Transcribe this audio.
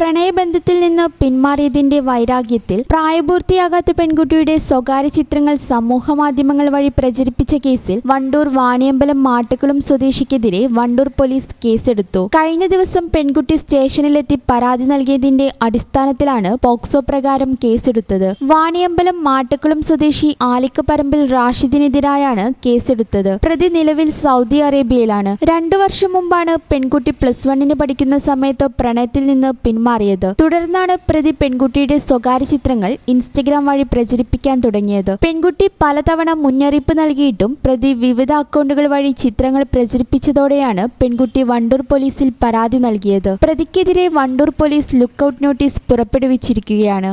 പ്രണയബന്ധത്തിൽ നിന്ന് പിന്മാറിയതിന്റെ വൈരാഗ്യത്തിൽ പ്രായപൂർത്തിയാകാത്ത പെൺകുട്ടിയുടെ സ്വകാര്യ ചിത്രങ്ങൾ സമൂഹമാധ്യമങ്ങൾ വഴി പ്രചരിപ്പിച്ച കേസിൽ വണ്ടൂർ വാണിയമ്പലം മാട്ടുകുളം സ്വദേശിക്കെതിരെ വണ്ടൂർ പോലീസ് കേസെടുത്തു. കഴിഞ്ഞ ദിവസം പെൺകുട്ടി സ്റ്റേഷനിലെത്തി പരാതി നൽകിയതിന്റെ അടിസ്ഥാനത്തിലാണ് പോക്സോ പ്രകാരം കേസെടുത്തത്. വാണിയമ്പലം മാട്ടുകുളം സ്വദേശി ആലിക്കപ്പറമ്പിൽ റാഷിദിനെതിരായാണ് കേസെടുത്തത്. പ്രതി നിലവിൽ സൗദി അറേബ്യയിലാണ്. രണ്ടു വർഷം മുമ്പാണ് പെൺകുട്ടി പ്ലസ് വണ്ണിന് പഠിക്കുന്ന സമയത്ത് പ്രണയത്തിൽ നിന്ന് പിന്മാറിയത് തുടർന്നാണ് പ്രതി പെൺകുട്ടിയുടെ സ്വകാര്യ ചിത്രങ്ങൾ ഇൻസ്റ്റഗ്രാം വഴി പ്രചരിപ്പിക്കാൻ തുടങ്ങിയത്. പെൺകുട്ടി പലതവണ മുന്നറിയിപ്പ് നൽകിയിട്ടും പ്രതി വിവിധ അക്കൗണ്ടുകൾ വഴി ചിത്രങ്ങൾ പ്രചരിപ്പിച്ചതോടെയാണ് പെൺകുട്ടി വണ്ടൂർ പോലീസിൽ പരാതി നൽകിയത്. പ്രതിക്കെതിരെ വണ്ടൂർ പോലീസ് ലുക്കൌട്ട് നോട്ടീസ് പുറപ്പെടുവിച്ചിരിക്കുകയാണ്.